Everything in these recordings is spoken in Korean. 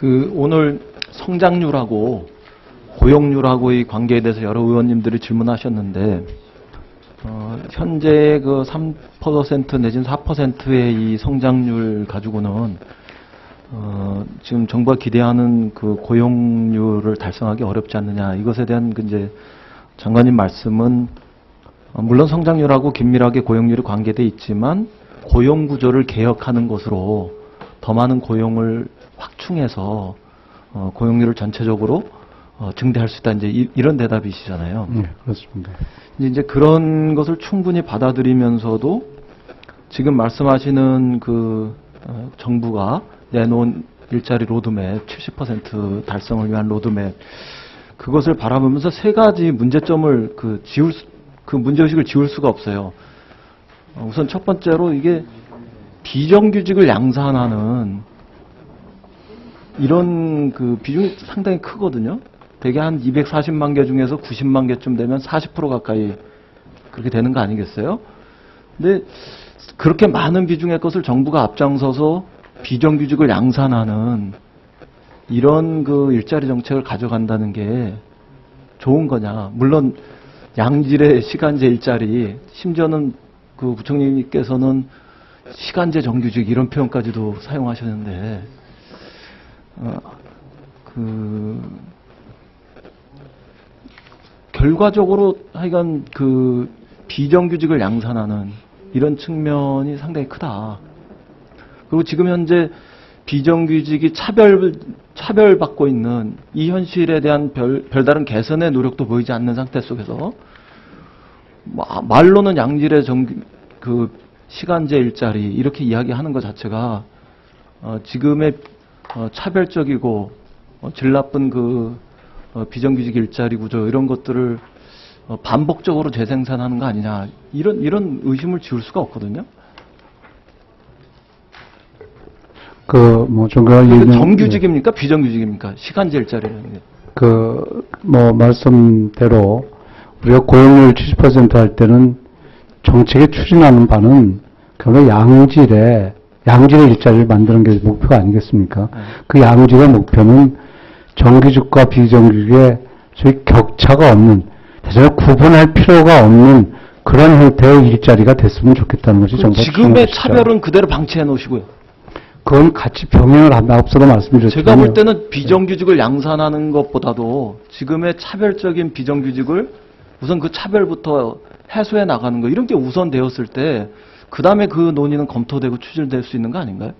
그 오늘 성장률하고 고용률하고의 관계에 대해서 여러 의원님들이 질문하셨는데 어, 현재 그 3% 내지는 4%의 이 성장률 가지고는 어, 지금 정부가 기대하는 그 고용률을 달성하기 어렵지 않느냐. 이것에 대한 그 이제 장관님 말씀은 어, 물론 성장률하고 긴밀하게 고용률이 관계돼 있지만 고용 구조를 개혁하는 것으로 더 많은 고용을 확충해서 어, 고용률을 전체적으로 어, 증대할 수 있다 이제 이, 런 대답이시잖아요. 네, 그렇습니다. 이제 그런 것을 충분히 받아들이면서도 지금 말씀하시는 그 어, 정부가 내놓은 일자리 로드맵 70% 달성을 위한 로드맵 그것을 바라보면서 세 가지 문제점을 그 지울 수, 그 문제의식을 지울 수가 없어요. 어, 우선 첫 번째로 이게 비정규직을 양산하는 이런 그 비중이 상당히 크거든요. 대개 한 240만 개 중에서 90만 개쯤 되면 40% 가까이 그렇게 되는 거 아니겠어요? 근데 그렇게 많은 비중의 것을 정부가 앞장서서 비정규직을 양산하는 이런 그 일자리 정책을 가져간다는 게 좋은 거냐. 물론 양질의 시간제 일자리, 심지어는 그 부총리님께서는 시간제 정규직 이런 표현까지도 사용하셨는데, 어, 그, 결과적으로 하여간 그 비정규직을 양산하는 이런 측면이 상당히 크다. 그리고 지금 현재 비정규직이 차별, 차별받고 있는 이 현실에 대한 별, 별다른 개선의 노력도 보이지 않는 상태 속에서 말로는 양질의 정규, 그 시간제 일자리 이렇게 이야기하는 것 자체가 어, 지금의 어, 차별적이고 어, 질 나쁜 그 어, 비정규직 일자리 구조 이런 것들을 어, 반복적으로 재생산하는 거 아니냐 이런 이런 의심을 지울 수가 없거든요. 그, 뭐, 정가 근데 얘기는. 정규직입니까 비정규직입니까 시간제 일자리라는 게. 그, 뭐, 말씀대로, 우리가 고용률 70%할 때는 정책에 추진하는 바는 그야말로 양질의, 양질의 일자리를 만드는 게 목표가 아니겠습니까? 네. 그 양질의 목표는 정규직과 비정규직의 소위 격차가 없는, 대체로 구분할 필요가 없는 그런 형태의 일자리가 됐으면 좋겠다는 것이 정부가 지금의. 차별은 그대로 방치해 놓으시고요. 그건 같이 병행을 한다. 앞서도 말씀드렸지만. 제가 볼 때는 비정규직을 양산하는 것보다도 지금의 차별적인 비정규직을 우선 그 차별부터 해소해 나가는 거 이런 게 우선되었을 때 그 다음에 그 논의는 검토되고 추진될 수 있는 거 아닌가요?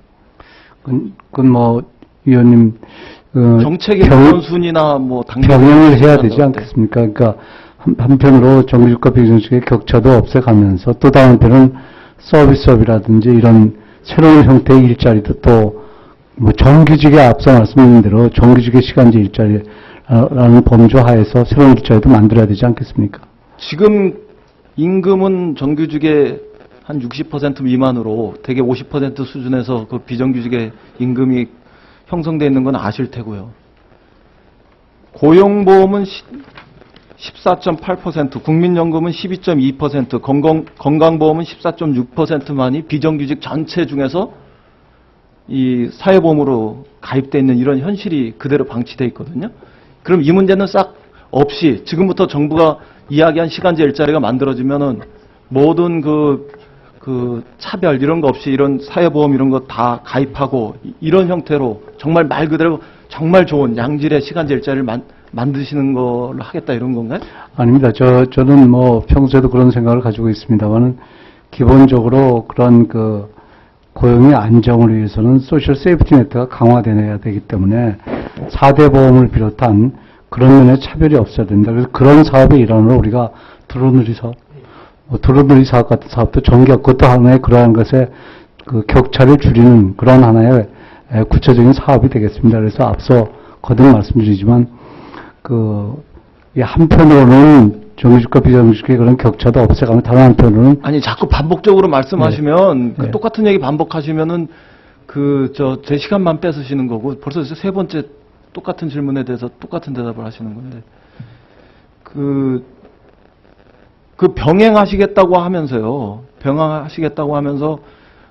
그건, 그건 뭐, 위원님, 어, 정책의 병- 우선순위나 뭐 병행을 해야 되지 않겠습니까? 그러니까 한, 한편으로 정규직과 비정규직의 격차도 없애가면서 또 다른 한편은 서비스업이라든지 이런 새로운 형태의 일자리도 또 뭐 정규직에 앞서 말씀드린 대로 정규직의 시간제 일자리라는 범주 하에서 새로운 일자리도 만들어야 되지 않겠습니까? 지금 임금은 정규직의 한 60% 미만으로 대개 50% 수준에서 그 비정규직의 임금이 형성되어 있는 건 아실 테고요. 고용보험은 14.8%, 국민연금은 12.2%, 건강, 건강보험은 14.6%만이 비정규직 전체 중에서 이 사회보험으로 가입되어 있는 이런 현실이 그대로 방치되어 있거든요. 그럼 이 문제는 싹 없이 지금부터 정부가 이야기한 시간제 일자리가 만들어지면은 모든 그, 그 차별 이런 거 없이 이런 사회보험 이런 거 다 가입하고 이- 이런 형태로 정말 말 그대로 정말 좋은 양질의 시간제 일자리를 만, 만드시는 걸로 하겠다 이런 건가요? 아닙니다. 저, 저는 뭐 평소에도 그런 생각을 가지고 있습니다만은 기본적으로 그런 그 고용의 안정을 위해서는 소셜 세이프티 네트가 강화되어야 되기 때문에 4대 보험을 비롯한 그런 면의 차별이 없어야 된다. 그래서 그런 사업의 일환으로 우리가 사업, 뭐 드론누리 사업 같은 사업도 전격, 그것도 하나의 그러한 것에 그 격차를 줄이는 그런 하나의 에, 구체적인 사업이 되겠습니다. 그래서 앞서 거듭 말씀드리지만 그, 이 한편으로는 정규직과 비정규직의 그런 격차도 없애가면 다른 한편으로는 아니 자꾸 반복적으로 말씀하시면 그 네. 똑같은 얘기 반복하시면은 그 저 제 시간만 뺏으시는 거고 벌써 세 번째 똑같은 질문에 대해서 똑같은 대답을 하시는 건데 그, 그 병행하시겠다고 하면서요 병행하시겠다고 하면서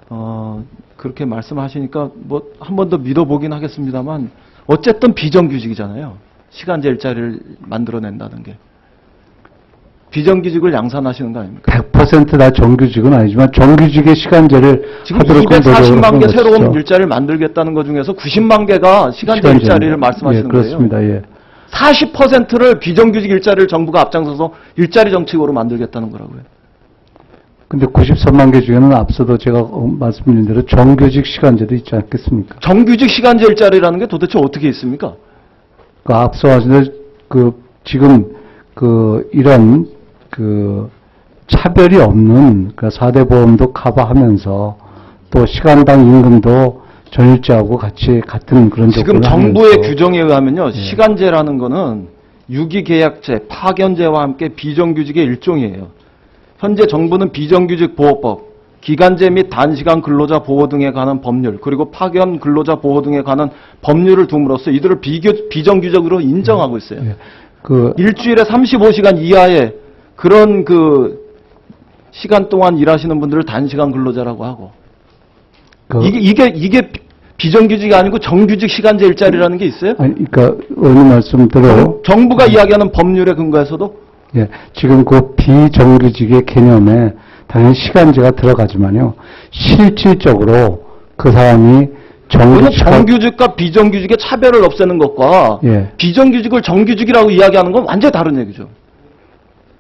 어, 그렇게 말씀하시니까 뭐 한 번 더 믿어보긴 하겠습니다만 어쨌든 비정규직이잖아요. 시간제 일자리를 만들어낸다는 게. 비정규직을 양산하시는 거 아닙니까? 100%다 정규직은 아니지만 정규직의 시간제를 지금 하도록 그 노력을 240만 하는 개 것이죠. 새로운 일자리를 만들겠다는 것 중에서 90만 개가 시간제 시간제입니다. 일자리를 말씀하시는 예, 거예요. 그렇습니다. 예. 40%를 비정규직 일자리를 정부가 앞장서서 일자리 정책으로 만들겠다는 거라고요. 근데 93만 개 중에는 앞서도 제가 어, 말씀드린 대로 정규직 시간제도 있지 않겠습니까? 정규직 시간제 일자리라는 게 도대체 어떻게 있습니까? 그 앞서 하신 그 지금 그 이런 그 차별이 없는 그 4대 보험도 커버하면서 또 시간당 임금도 전일제하고 같이 같은 그런 지금 정부의 하면서 규정에 의하면요, 시간제라는 거는 유기계약제, 파견제와 함께 비정규직의 일종이에요. 현재 정부는 비정규직 보호법, 기간제 및 단시간 근로자 보호 등에 관한 법률, 그리고 파견 근로자 보호 등에 관한 법률을 둠으로써 이들을 비교, 비정규직으로 인정하고 있어요. 예. 그 일주일에 35시간 이하의 그런 그 시간 동안 일하시는 분들을 단시간 근로자라고 하고 그- 이게 이게 이게 비- 비정규직이 아니고 정규직 시간제 일자리라는 게 있어요? 아니 그러니까 의원님 말씀대로 정부가 이야기하는 법률에 근거해서도 예, 지금 그 비정규직의 개념에 당연히 시간제가 들어가지만요. 실질적으로 그 사람이 정규직 정규직과 비정규직의 차별을 없애는 것과 예. 비정규직을 정규직이라고 이야기하는 건 완전히 다른 얘기죠.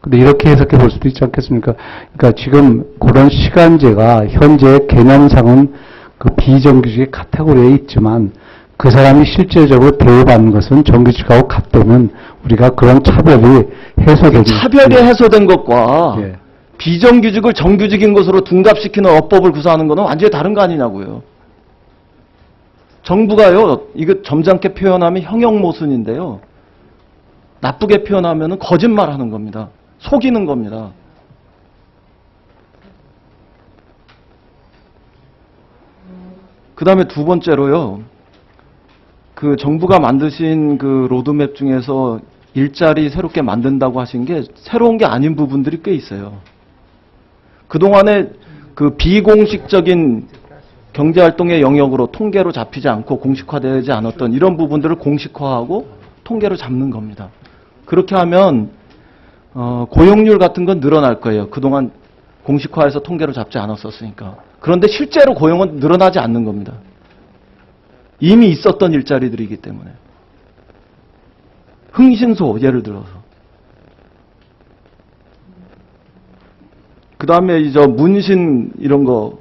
근데 이렇게 해석해 볼 수도 있지 않겠습니까? 그러니까 지금 그런 시간제가 현재 개념상은 그 비정규직의 카테고리에 있지만 그 사람이 실제적으로 대우받는 것은 정규직하고 같다면 우리가 그런 차별이 해소되기 차별이 해소된 것과 예. 비정규직을 정규직인 것으로 둔갑시키는 어법을 구사하는 것은 완전히 다른 거 아니냐고요. 정부가요, 이거 점잖게 표현하면 형용 모순인데요. 나쁘게 표현하면 거짓말 하는 겁니다. 속이는 겁니다. 그 다음에 두 번째로요, 그 정부가 만드신 그 로드맵 중에서 일자리 새롭게 만든다고 하신 게 새로운 게 아닌 부분들이 꽤 있어요. 그동안에 그 비공식적인 경제활동의 영역으로 통계로 잡히지 않고 공식화되지 않았던 이런 부분들을 공식화하고 통계로 잡는 겁니다. 그렇게 하면 어, 고용률 같은 건 늘어날 거예요. 그동안 공식화해서 통계로 잡지 않았었으니까. 그런데 실제로 고용은 늘어나지 않는 겁니다. 이미 있었던 일자리들이기 때문에. 흥신소 예를 들어서. 그 다음에 이제 문신 이런 거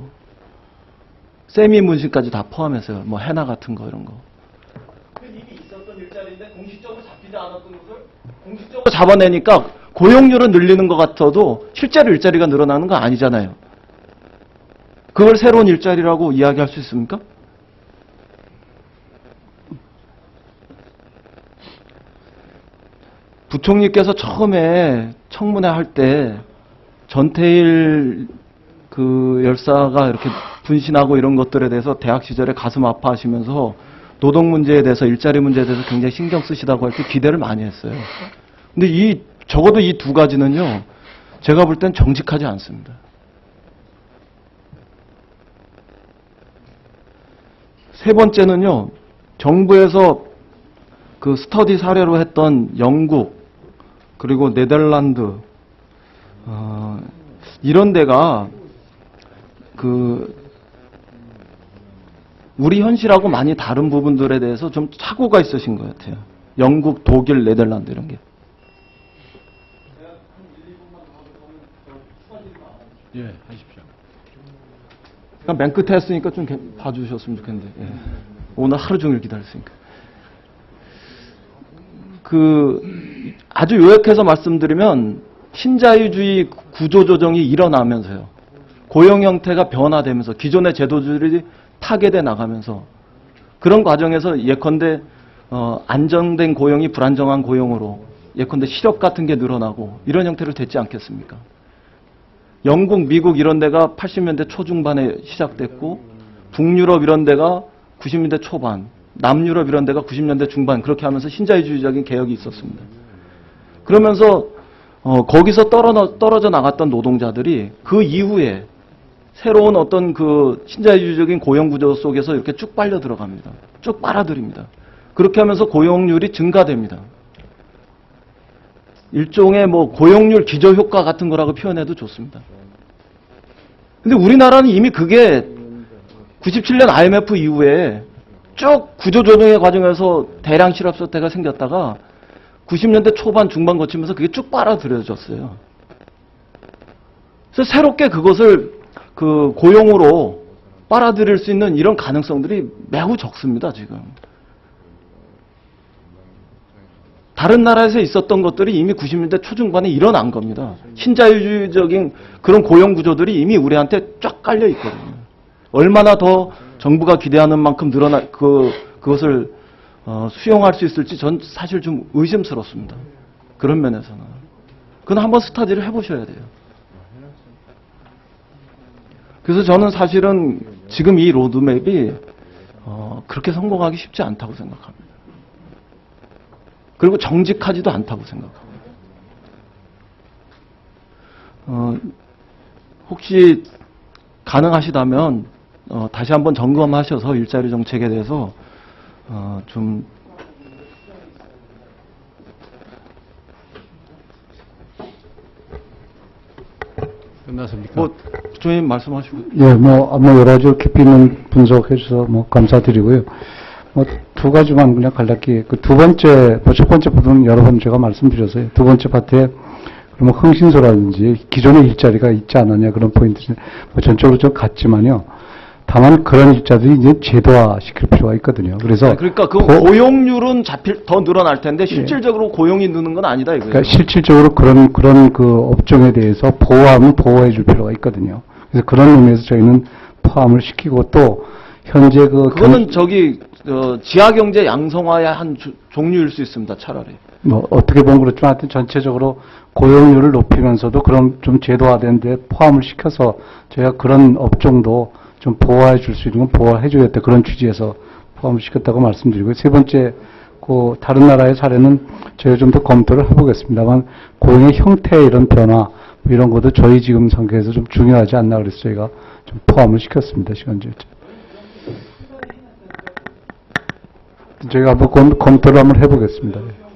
세미 문신까지 다 포함해서요. 뭐 해나 같은 거 이런 거. 이미 있었던 일자리인데 공식적으로 잡히지 않았던 것을 공식적으로 잡아내니까 고용률은 늘리는 것 같아도 실제로 일자리가 늘어나는 거 아니잖아요. 그걸 새로운 일자리라고 이야기할 수 있습니까? 부총리께서 처음에 청문회 할 때 전태일 그 열사가 이렇게 분신하고 이런 것들에 대해서 대학 시절에 가슴 아파하시면서 노동 문제에 대해서 일자리 문제에 대해서 굉장히 신경 쓰시다고 할 때 기대를 많이 했어요. 근데 이 적어도 이 두 가지는요. 제가 볼 땐 정직하지 않습니다. 세 번째는요. 정부에서 그 스터디 사례로 했던 영국 그리고 네덜란드 어, 이런 데가 그 우리 현실하고 많이 다른 부분들에 대해서 좀 착오가 있으신 것 같아요. 영국, 독일, 네덜란드 이런 게. 예, 하십시오. 그냥 맨 끝에 했으니까 좀 개- 봐주셨으면 좋겠는데 예. 오늘 하루 종일 기다렸으니까 그 아주 요약해서 말씀드리면 신자유주의 구조조정이 일어나면서요 고용 형태가 변화되면서 기존의 제도들이 파괴돼 나가면서 그런 과정에서 예컨대 어, 안정된 고용이 불안정한 고용으로 예컨대 실업 같은 게 늘어나고 이런 형태를 됐지 않겠습니까? 영국, 미국 이런 데가 80년대 초중반에 시작됐고 북유럽 이런 데가 90년대 초반, 남유럽 이런 데가 90년대 중반 그렇게 하면서 신자유주의적인 개혁이 있었습니다. 그러면서 어, 거기서 떨어, 떨어져 나갔던 노동자들이 그 이후에 새로운 어떤 그 신자유주의적인 고용 구조 속에서 이렇게 쭉 빨려 들어갑니다. 쭉 빨아들입니다. 그렇게 하면서 고용률이 증가됩니다. 일종의 뭐 고용률 기저 효과 같은 거라고 표현해도 좋습니다. 근데 우리나라는 이미 그게 97년 IMF 이후에 쭉 구조조정의 과정에서 대량 실업 사태가 생겼다가 90년대 초반 중반 거치면서 그게 쭉 빨아들여졌어요. 그래서 새롭게 그것을 그 고용으로 빨아들일 수 있는 이런 가능성들이 매우 적습니다, 지금. 다른 나라에서 있었던 것들이 이미 90년대 초중반에 일어난 겁니다. 신자유주의적인 그런 고용 구조들이 이미 우리한테 쫙 깔려 있거든요. 얼마나 더 정부가 기대하는 만큼 늘어나 그 그것을 어, 수용할 수 있을지 전 사실 좀 의심스럽습니다. 그런 면에서는 그건 한번 스타디를 해보셔야 돼요. 그래서 저는 사실은 지금 이 로드맵이 어, 그렇게 성공하기 쉽지 않다고 생각합니다. 그리고 정직하지도 않다고 생각합니다. 어, 혹시 가능하시다면 어, 다시 한번 점검하셔서 일자리 정책에 대해서 어, 좀 끝났습니까? 뭐, 부총님 말씀하시고. 예, 뭐, 뭐, 여러 가지 깊이 있는 분석해 주셔서 뭐, 감사드리고요. 뭐, 두 가지만 그냥 간략히, 그 두 번째, 뭐, 첫 번째 부분은 여러 번 제가 말씀드렸어요. 두 번째 파트에, 그러면 흥신소라든지 기존의 일자리가 있지 않느냐 그런 포인트는 뭐 전적으로 좀 같지만요. 다만 그런 일자들이 이제 제도화 시킬 필요가 있거든요. 그래서 그러니까 그 고- 고용률은 잡힐 더 늘어날 텐데 실질적으로 고용이 느는 건 아니다 이거예요. 그러니까 실질적으로 그런 그런 그 업종에 대해서 보호하면 보호해 줄 필요가 있거든요. 그래서 그런 의미에서 저희는 포함을 시키고 또 현재 그 그거는 저기 어, 지하 경제 양성화의 한 주- 종류일 수 있습니다. 차라리. 뭐 어떻게 보면 그렇지만 하여튼 전체적으로 고용률을 높이면서도 그런 좀 제도화된 데 포함을 시켜서 저희가 그런 업종도 좀 보호해 줄 수 있는 건 보호해 주겠다 그런 취지에서 포함을 시켰다고 말씀드리고 세 번째 그 다른 나라의 사례는 저희가 좀 더 검토를 해보겠습니다만 고용의 형태의 이런 변화 뭐 이런 것도 저희 지금 상태에서 좀 중요하지 않나 그래서 저희가 좀 포함을 시켰습니다 시간제 저희가 한번 검, 검토를 한번 해보겠습니다. 예.